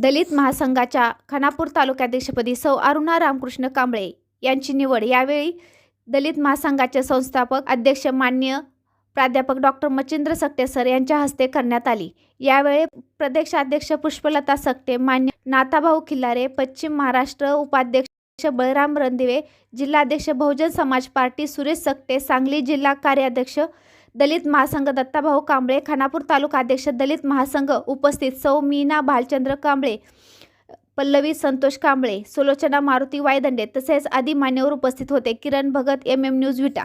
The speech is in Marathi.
दलित महासंघाच्या खानापूर तालुकाध्यक्षपदी सौ अरुणा रामकृष्ण कांबळे यांची निवड. यावेळी दलित महासंघाचे संस्थापक अध्यक्ष मान्य प्राध्यापक डॉक्टर मच्छिंद्र सकटे सर यांच्या हस्ते करण्यात आली. यावेळी प्रदेशाध्यक्ष पुष्पलता सकटे मान्य नाथाभाऊ खिल्लारे पश्चिम महाराष्ट्र उपाध्यक्ष बळराम रणदिवे जिल्हाध्यक्ष बहुजन समाज पार्टी सुरेश सकटे सांगली जिल्हा कार्याध्यक्ष दलित महासंघ दत्ताभाऊ कांबळे खानापूर तालुका अध्यक्ष दलित महासंघ उपस्थित सौ मीना भालचंद्र कांबळे पल्लवी संतोष कांबळे सुलोचना मारुती वायदंडे तसेच आदी मान्यवर उपस्थित होते. Kiran Bhagat M M news Vita